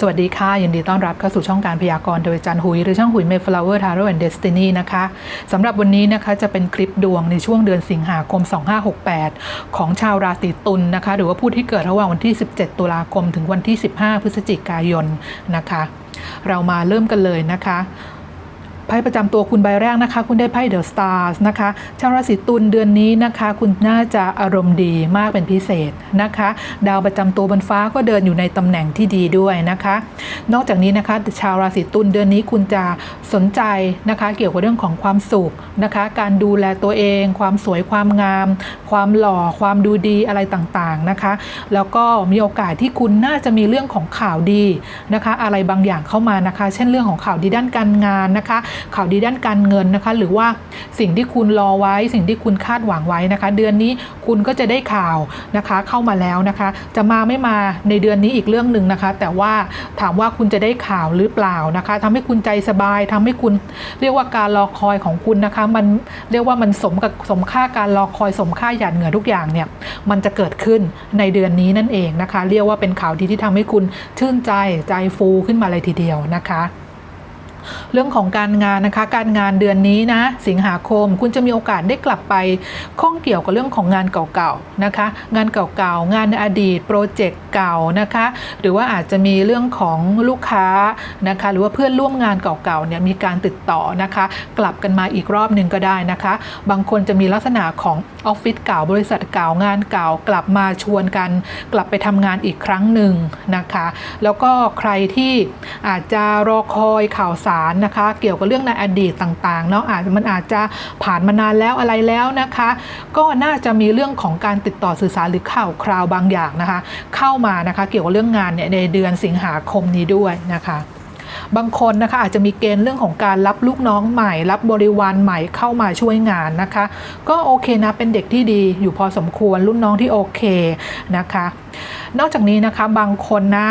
สวัสดีค่ะ ยินดีต้อนรับเข้าสู่ช่องการพยากรณ์โดยจันหุย หรือช่องหุย Mayflower Tarot and Destiny นะคะสำหรับวันนี้นะคะจะเป็นคลิปดวงในช่วงเดือนสิงหาคม 2568 ของชาวราศีตุลนะคะ หรือว่าผู้ที่เกิดระหว่างวันที่ 17 ตุลาคมถึงวันที่ 15 พฤศจิกายนนะคะ เรามาเริ่มกันเลยนะคะ พ่ประจำตัวคุณใบแรกนะคะ คุณได้ไพ่เดอะสตาร์สนะคะชาวราศีตุลเดือนนี้นะคะ คุณน่าจะอารมณ์ดีมากเป็นพิเศษนะคะ ดาวประจำตัวบนฟ้าก็เดินอยู่ในตำแหน่งที่ดีด้วยนะคะ นอกจากนี้นะคะ ชาวราศีตุลเดือนนี้คุณจะสนใจนะคะ เกี่ยวกับเรื่องของความสุขนะคะ การดูแลตัวเอง ความสวยความงาม ความหล่อความดูดีอะไรต่างๆนะคะ แล้วก็มีโอกาสที่คุณน่าจะมีเรื่องของข่าวดีนะคะ อะไรบางอย่างเข้ามานะคะ เช่นเรื่องของข่าวดีด้านการงานนะคะข่าวดีด้านการเงินนะคะ หรือว่าสิ่งที่คุณรอไว้ สิ่งที่คุณคาดหวังไว้นะคะ เดือนนี้คุณก็จะได้ข่าวนะคะเข้ามาแล้วนะคะ จะมาไม่มาในเดือนนี้อีกเรื่องหนึ่งนะคะ แต่ว่าถามว่าคุณจะได้ข่าวหรือเปล่านะคะทำให้คุณใจสบายทำให้คุณเรียกว่าการรอคอยของคุณนะคะ มันเรียกว่ามันสมกับสมค่าการรอคอยสมค่าหยาดเหงื่อทุกอย่างเนี่ยมันจะเกิดขึ้นในเดือนนี้นั่นเองนะคะ เรียกว่าเป็นข่าวดีที่ทำให้คุณชื่นใจใจฟูขึ้นมาเลยทีเดียวนะคะ เรื่องของการงานนะคะ การงานเดือนนี้นะ สิงหาคมคุณจะมีโอกาสได้กลับไปข้องเกี่ยวกับเรื่องของงานเก่าๆนะคะ งานเก่าๆงานในอดีตโปรเจกต์เก่านะคะ หรือว่าอาจจะมีเรื่องของลูกค้านะคะ หรือว่าเพื่อนร่วมงานเก่าๆเนี่ยมีการติดต่อนะคะ กลับกันมาอีกรอบหนึ่งก็ได้นะคะ บางคนจะมีลักษณะของออฟฟิศเก่าบริษัทเก่างานเก่ากลับมาชวนกัน กลับไปทำงานอีกครั้งหนึ่งนะคะ แล้วก็ใครที่อาจจะรอคอยข่าวสารนะคะ เกี่ยวกับเรื่องในอดีตต่างๆเนาะอาจมันอาจจะผ่านมานานแล้วอะไรแล้วนะคะ ก็น่าจะมีเรื่องของการติดต่อสื่อสารหรือข่าวคราวบางอย่างนะคะ เข้ามานะคะ เกี่ยวกับเรื่องงานเนี่ยในเดือนสิงหาคมนี้ด้วยนะคะ บางคนนะคะอาจจะมีเกณฑ์เรื่องของการรับลูกน้องใหม่ รับบริวารใหม่เข้ามาช่วยงานนะคะ ก็โอเคนะเป็นเด็กที่ดีอยู่พอสมควรรุ่นน้องที่โอเคนะคะ นอกจากนี้นะคะบางคนนะ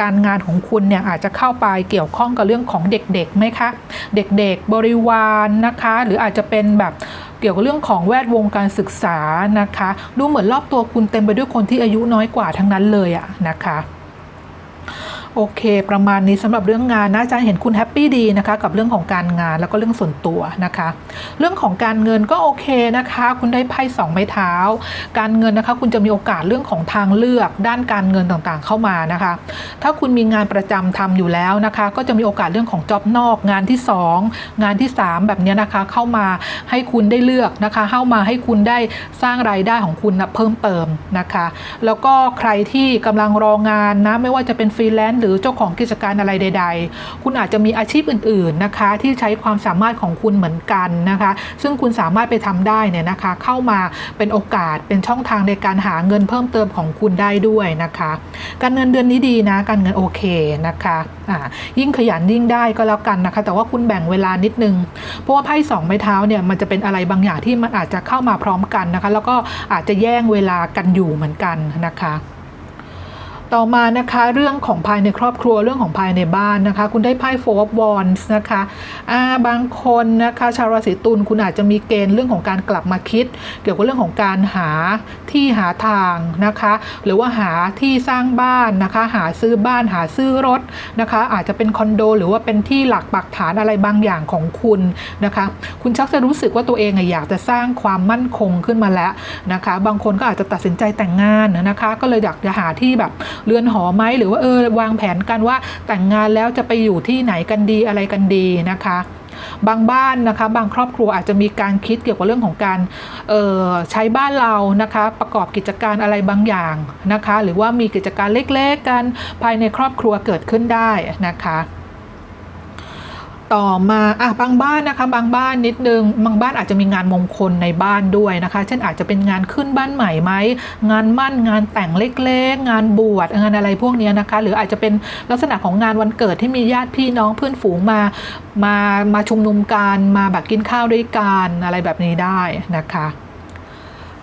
การงานของคุณเนี่ยอาจจะเข้าไปเกี่ยวข้องกับเรื่องของเด็กๆไหมคะ เด็กๆบริวารนะคะ หรืออาจจะเป็นแบบเกี่ยวกับเรื่องของแวดวงการศึกษานะคะ ดูเหมือนรอบตัวคุณเต็มไปด้วยคนที่อายุน้อยกว่าทั้งนั้นเลยอะนะคะ โอเค ประมาณนี้สำหรับเรื่องงานนะอาจารย์เห็นคุณแฮปปี้ดีนะคะกับเรื่องของการงานแล้วก็เรื่องส่วนตัวนะคะ เรื่องของการเงินก็โอเคนะคะ คุณได้ไพ่สองไม้เท้า การเงินนะคะ คุณจะมีโอกาสเรื่องของทางเลือก ด้านการเงินต่างๆเข้ามานะคะ ถ้าคุณมีงานประจำทำอยู่แล้วนะคะ ก็จะมีโอกาสเรื่องของจ็อบนอก งานที่ 2 งานที่ 3 แบบนี้นะคะ เข้ามาให้คุณได้เลือกนะคะ เข้ามาให้คุณได้สร้างรายได้ของคุณนะเพิ่มเติมนะคะ แล้วก็ใครที่กำลังรองานนะไม่ว่าจะเป็นฟรีแลนซ์หรือเจ้าของกิจการอะไรใด ๆ คุณอาจจะมีอาชีพอื่นๆนะคะ ที่ใช้ความสามารถของคุณเหมือนกันนะคะ ซึ่งคุณสามารถไปทำได้เนี่ยนะคะ เข้ามาเป็นโอกาสเป็นช่องทางในการหาเงินเพิ่มเติมของคุณได้ด้วยนะคะ การเงินเดือนนี้ดีนะ การเงินโอเคนะคะยิ่งขยันยิ่งได้ก็แล้วกันนะคะ แต่ว่าคุณแบ่งเวลานิดนึง เพราะว่าไพ่สองไม้เท้าเนี่ยมันจะเป็นอะไรบางอย่างที่มันอาจจะเข้ามาพร้อมกันนะคะ แล้วก็อาจจะแย่งเวลากันอยู่เหมือนกันนะคะ ต่อมานะคะเรื่องของภายในครอบครัวเรื่องของภายในบ้านนะคะ คุณได้ไพ่ Four of Wands นะคะอาบางคนนะคะชาวราศีตุลคุณอาจจะมีเกณฑ์เรื่องของการกลับมาคิด เกี่ยวกับเรื่องของการหาที่หาทางนะคะ หรือว่าหาที่สร้างบ้านนะคะ หาซื้อบ้านหาซื้อรถนะคะ อาจจะเป็นคอนโด หรือว่าเป็นที่หลักปักฐานอะไรบางอย่างของคุณนะคะ คุณชักจะรู้สึกว่าตัวเองอะอยากจะสร้างความมั่นคงขึ้นมาแล้วนะคะ บางคนก็อาจจะตัดสินใจแต่งงานนะคะ ก็เลยอยากจะหาที่แบบเรือนหอไหมหรือว่าเออวางแผนกันว่าแต่งงานแล้วจะไปอยู่ที่ไหนกันดีอะไรกันดีนะคะบางบ้านนะคะบางครอบครัวอาจจะมีการคิดเกี่ยวกับเรื่องของการใช้บ้านเรานะคะประกอบกิจการอะไรบางอย่างนะคะ หรือว่ามีกิจการเล็กๆกันภายในครอบครัวเกิดขึ้นได้นะคะ ต่อมาอะบางบ้านนะคะ บางบ้านนิดนึง บางบ้านอาจจะมีงานมงคลในบ้านด้วยนะคะ เช่นอาจจะเป็นงานขึ้นบ้านใหม่ไหม งานมั่นงานแต่งเล็ก ๆ งานบวชงานอะไรพวกนี้นะคะ หรืออาจจะเป็นลักษณะของงานวันเกิดที่มีญาติพี่น้องเพื่อนฝูงมามามาชุมนุมกันมาแบบกินข้าวด้วยกันอะไรแบบนี้ได้นะคะ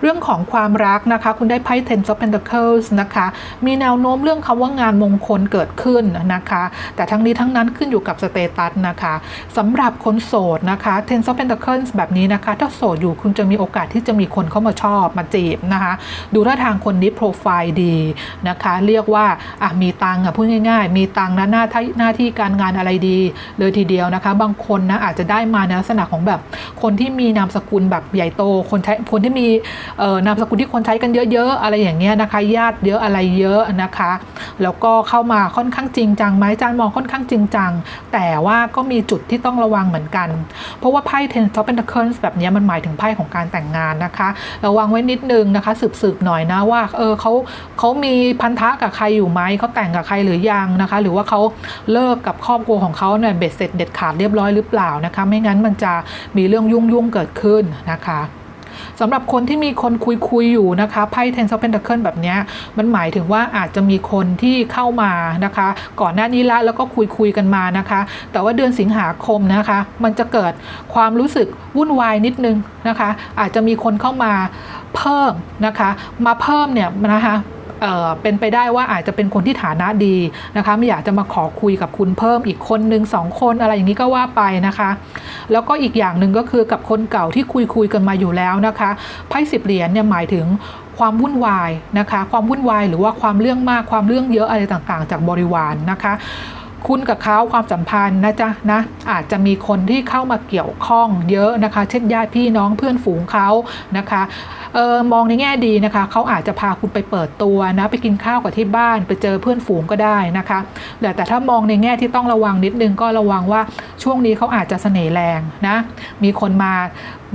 เรื่องของความรักนะคะ คุณได้ไพ่ Ten of Pentacles นะคะ มีแนวโน้มเรื่องคำว่างานมงคลเกิดขึ้นนะคะ แต่ทั้งนี้ทั้งนั้นขึ้นอยู่กับสเตตัสนะคะสำหรับคนโสดนะคะ Ten of Pentacles แบบนี้นะคะ ถ้าโสดอยู่คุณจะมีโอกาสที่จะมีคนเข้ามาชอบมาจีบนะคะ ดูท่าทางคนนี้โปรไฟล์ดีนะคะ เรียกว่าอะมีตังค์อะพูดง่าย ๆ มีตังค์นะหน้าที่หน้าที่การงานอะไรดี เลยทีเดียวนะคะ บางคนนะอาจจะได้มาในลักษณะของแบบ คนที่มีนามสกุลแบบใหญ่โต คนใช้คนที่มีนามสกุลที่คนใช้กันเยอะๆ อะไรอย่างเงี้ยนะคะ ญาติเยอะอะไรเยอะนะคะ แล้วก็เข้ามาค่อนข้างจริงจังไหมจารย์มองค่อนข้างจริงจัง แต่ว่าก็มีจุดที่ต้องระวังเหมือนกัน เพราะว่าไพ่ Ten of Pentacles แบบนี้มันหมายถึงไพ่ของการแต่งงานนะคะ ระวังไว้นิดนึงนะคะ สืบๆหน่อยนะว่าเออเขาเขามีพันธะกับใครอยู่ไหมเขาแต่งกับใครหรือยังนะคะ หรือว่าเขาเลิกกับครอบครัวของเขาเนี่ยเบ็ดเสร็จเด็ดขาดเรียบร้อยหรือเปล่านะคะ ไม่งั้นมันจะมีเรื่องยุ่งๆเกิดขึ้นนะคะ สำหรับคนที่มีคนคุยคุยๆอยู่นะคะไพ่ Ten of Pentacles แบบนี้มันหมายถึงว่าอาจจะมีคนที่เข้ามานะคะ ก่อนหน้านี้ละแล้วก็คุยคุยๆกันมานะคะ แต่ว่าเดือนสิงหาคมนะคะ มันจะเกิดความรู้สึกวุ่นวายนิดนึงนะคะ อาจจะมีคนเข้ามาเพิ่มนะคะ มาเพิ่มเนี่ยนะคะ เเป็นไปได้ว่าอาจจะเป็นคนที่ฐานะดีนะคะไม่อยากจะมาขอคุยกับคุณเพิ่มอีกคนหนึ่งสองคนอะไรอย่างนี้ก็ว่าไปนะคะ แล้วก็อีกอย่างหนึ่งก็คือกับคนเก่าที่คุยคุยกันมาอยู่แล้วนะคะไพ่สิบเหรียญเนี่ยหมายถึงความวุ่นวายนะคะ ความวุ่นวายหรือว่าความเรื่องมากความเรื่องเยอะอะไรต่างๆ จากบริวารนนะคะ คุณกับเขาความสัมพันธ์นะจ๊ะนะอาจจะมีคนที่เข้ามาเกี่ยวข้องเยอะนะคะ เช่นญาติพี่น้องเพื่อนฝูงเขานะคะเออมองในแง่ดีนะคะเขาอาจจะพาคุณไปเปิดตัวนะไปกินข้าวกับที่บ้านไปเจอเพื่อนฝูงก็ได้นะคะแต่แต่ถ้ามองในแง่ที่ต้องระวังนิดนึงก็ระวังว่าช่วงนี้เขาอาจจะเสน่ห์แรงนะมีคนมา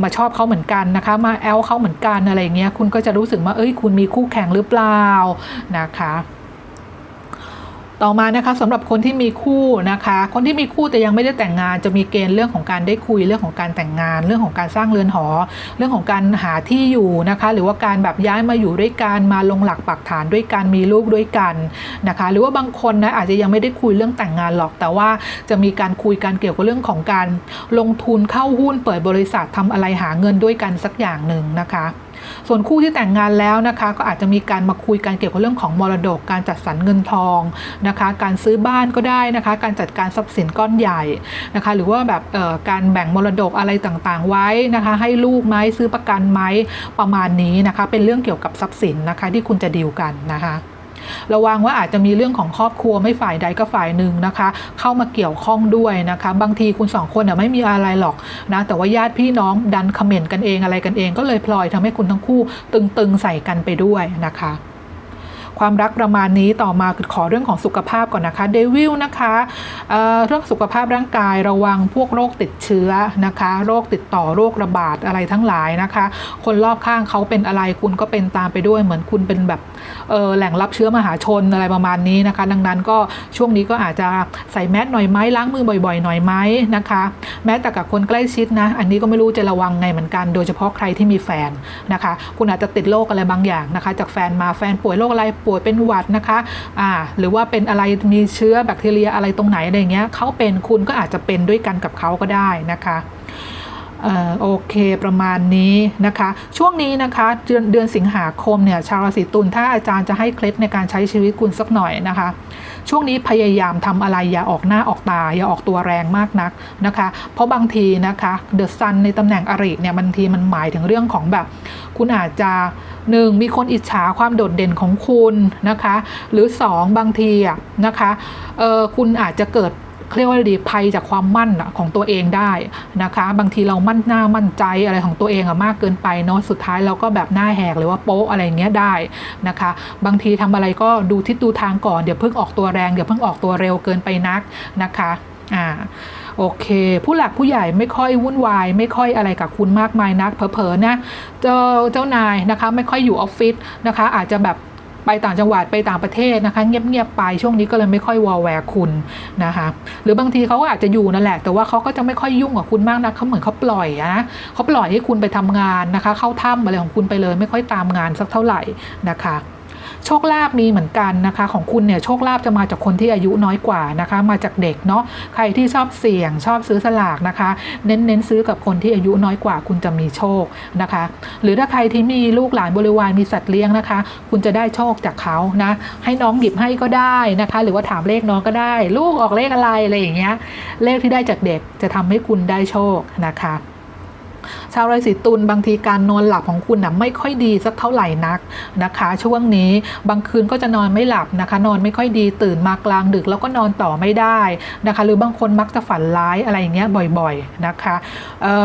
มาชอบเขาเหมือนกันนะคะมาแอลเขาเหมือนกันอะไรเงี้ยคุณก็จะรู้สึกว่าเอ้ยคุณมีคู่แข่งหรือเปล่านะคะ ต่อมานะคะสำหรับคนที่มีคู่นะคะ คนที่มีคู่แต่ยังไม่ได้แต่งงานจะมีเกณฑ์เรื่องของการได้คุยเรื่องของการแต่งงาน เรื่องของการสร้างเรือนหอ เรื่องของการหาที่อยู่นะคะ หรือว่าการแบบย้ายมาอยู่ด้วยกันมาลงหลักปักฐานด้วยกันมีลูกด้วยกันนะคะ หรือว่าบางคนนะอาจจะยังไม่ได้คุยเรื่องแต่งงานหรอก แต่ว่าจะมีการคุยกันเกี่ยวกับเรื่องของการลงทุนเข้าหุ้นเปิดบริษัททำอะไรหาเงินด้วยกันสักอย่างหนึ่งนะคะ ส่วนคู่ที่แต่งงานแล้วนะคะ ก็อาจจะมีการมาคุยกันเกี่ยวกับเรื่องของมรดก การจัดสรรเงินทองนะคะ การซื้อบ้านก็ได้นะคะ การจัดการทรัพย์สินก้อนใหญ่นะคะ หรือว่าแบบเอ่อการแบ่งมรดกอะไรต่างๆ ไว้นะคะ ให้ลูกไหมซื้อประกันไหมประมาณนี้นะคะ เป็นเรื่องเกี่ยวกับทรัพย์สินนะคะ ที่คุณจะดีลกันนะคะ ระวังว่าอาจจะมีเรื่องของครอบครัวไม่ฝ่ายใดก็ฝ่ายหนึ่งนะคะ เข้ามาเกี่ยวข้องด้วยนะคะ บางทีคุณสองคนน่ะไม่มีอะไรหรอกนะแต่ว่าญาติพี่น้องดันคอมเมนต์กันเองอะไรกันเอง ก็เลยพลอยทำให้คุณทั้งคู่ ตึงๆใส่กันไปด้วยนะคะความรักประมาณนี้ต่อมาคือขอเรื่องของสุขภาพก่อนนะคะเดวิลนะคะเเรื่องสุขภาพร่างกายระวังพวกโรคติดเชื้อนะคะ โรคติดต่อโรคระบาดอะไรทั้งหลายนะคะ คนรอบข้างเขาเป็นอะไรคุณก็เป็นตามไปด้วยเหมือนคุณเป็นแบบ แหล่งรับเชื้อมหาชนอะไรประมาณนี้นะคะ ดังนั้นก็ช่วงนี้ก็อาจจะใส่แมสหน่อยไหมล้างมือบ่อยๆ หน่อยไหมนะคะ แม้แต่กับคนใกล้ชิดนะ อันนี้ก็ไม่รู้จะระวังไงเหมือนกัน โดยเฉพาะใครที่มีแฟนนะคะ คุณอาจจะติดโรคอะไรบางอย่างนะคะ จากแฟนมาแฟนป่วยโรคอะไรป่วยเป็นหวัดนะคะอ่าหรือว่าเป็นอะไรมีเชื้อแบคทีเรียอะไรตรงไหนอะไรเงี้ยเขาเป็นคุณก็อาจจะเป็นด้วยกันกับเขาก็ได้นะคะ ออโอเคประมาณนี้นะคะ ช่วงนี้นะคะเดือนเดือนสิงหาคมเนี่ยชาวราศีตุลถ้าอาจารย์จะให้เคล็ดในการใช้ชีวิตคุณสักหน่อยนะคะ ช่วงนี้พยายามทำอะไรอย่าออกหน้าออกตา อย่าออกตัวแรงมากนักนะคะ เพราะบางทีนะคะเดอะซันในตำแหน่งอริเนี่ยบางทีมันหมายถึงเรื่องของแบบ คุณอาจจะหนึ่งมีคนอิจฉาความโดดเด่นของคุณนะคะ หรือสองบางทีอะนะคะคุณอาจจะเกิด เรียกว่าดีภัยจากความมั่นของตัวเองได้นะคะ บางทีเรามั่นหน้ามั่นใจอะไรของตัวเองอะมากเกินไปเนาะสุดท้ายเราก็แบบหน้าแหกหรือว่าโป๊ะอะไรเงี้ยได้นะคะ บางทีทำอะไรก็ดูทิศดูทางก่อนเดี๋ยวเพิ่งออกตัวแรงเดี๋ยวเพิ่งออกตัวเร็วเกินไปนักนะคะอ่าโอเค ผู้หลักผู้ใหญ่ไม่ค่อยวุ่นวาย ไม่ค่อยอะไรกับคุณมากมายนักเผลอๆนะเจ้าเจ้านายนะคะ ไม่ค่อยอยู่ออฟฟิศนะคะ อาจจะแบบ ไปต่างจังหวัดไปต่างประเทศนะคะ เงียบๆไปช่วงนี้ก็เลยไม่ค่อยวอลแวร์คุณนะคะหรือบางทีเขาอาจจะอยู่นั่นแหละ แต่ว่าเขาก็จะไม่ค่อยยุ่งกับคุณมากนะเขาเหมือนเขาปล่อยนะเขาปล่อยให้คุณไปทำงานนะคะ เข้าถ้ำอะไรของคุณไปเลย ไม่ค่อยตามงานสักเท่าไหร่นะคะ โชคลาภมีเหมือนกันนะคะ ของคุณเนี่ยโชคลาภจะมาจากคนที่อายุน้อยกว่านะคะ มาจากเด็กเนาะใครที่ชอบเสี่ยงชอบซื้อสลากนะคะ เน้นเน้นซื้อกับคนที่อายุน้อยกว่า คุณจะมีโชคนะคะ หรือถ้าใครที่มีลูกหลานบริวารมีสัตว์เลี้ยงนะคะ คุณจะได้โชคจากเขานะ ให้น้องหยิบให้ก็ได้นะคะ หรือว่าถามเลขน้องก็ได้ ลูกออกเลขอะไรอะไรอย่างเงี้ยเลขที่ได้จากเด็กจะทำให้คุณได้โชคนะคะ ชาวราศีตุลบางทีการนอนหลับของคุณนะไม่ค่อยดีสักเท่าไหร่นักนะคะ ช่วงนี้บางคืนก็จะนอนไม่หลับนะคะ นอนไม่ค่อยดีตื่นมากลางดึกแล้วก็นอนต่อไม่ได้นะคะ หรือบางคนมักจะฝันร้ายอะไรอย่างเงี้ยบ่อยๆนะคะ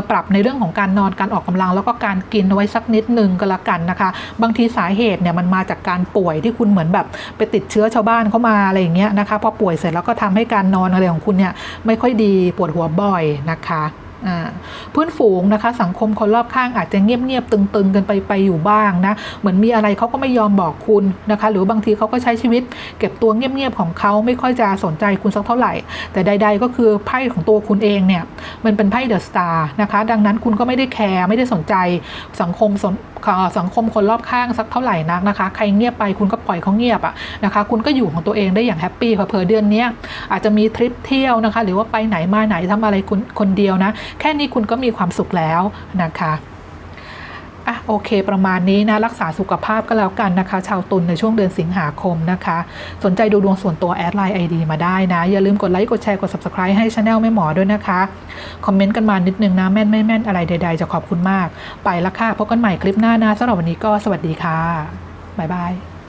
ปรับในเรื่องของการนอนการออกกำลัง แล้วก็การกินเอาไว้สักนิดนึงก็แล้วกันนะคะ บางทีสาเหตุเนี่ยมันมาจากการป่วยที่คุณเหมือนแบบไปติดเชื้อชาวบ้านเข้ามาอะไรอย่างเงี้ยนะคะพอป่วยเสร็จแล้วก็ทำให้การนอนอะไรของคุณเนี่ยไม่ค่อยดีปวดหัวบ่อยนะคะ เพื่อนฝูงนะคะ สังคมคนรอบข้างอาจจะเงียบๆตึงๆกันไปไปอยู่บ้างนะ เหมือนมีอะไรเขาก็ไม่ยอมบอกคุณนะคะ หรือบางทีเขาก็ใช้ชีวิต เก็บตัวเงียบๆของเขาไม่ค่อยจะสนใจคุณสักเท่าไหร่ แต่ใด ๆ ก็คือไพ่ของตัวคุณเองเนี่ยมันเป็นไพ่เดอะสตาร์นะคะ ดังนั้นคุณก็ไม่ได้แคร์ไม่ได้สนใจสังคมสนสังคมคนรอบข้างสักเท่าไหร่นักนะคะ ใครเงียบไปคุณก็ปล่อยเขาเงียบอะนะคะ คุณก็อยู่ของตัวเองได้อย่างแฮปปี้เผอเดือนนี้อาจจะมีทริปเที่ยวนะคะ หรือว่าไปไหนมาไหนทำอะไรคุณคนเดียวนะ แค่นี้คุณก็มีความสุขแล้วนะคะ อะโอเค ประมาณนี้นะรักษาสุขภาพก็แล้วกันนะคะ ชาวตุลในช่วงเดือนสิงหาคมนะคะ สนใจดูดวงส่วนตัวแอดไลน์ไอดีมาได้นะ อย่าลืมกดไลค์กดแชร์กด subscribe ให้ช anel แม่หมอด้วยนะคะ คอมเมนต์กันมานิดนึงนะ แม่นไม่แม่นอะไรใด ๆ จะขอบคุณมาก ไปละค่ะพบกันใหม่คลิปหน้านะสำหรับวันนี้ก็สวัสดีค่ะบ๊ายบาย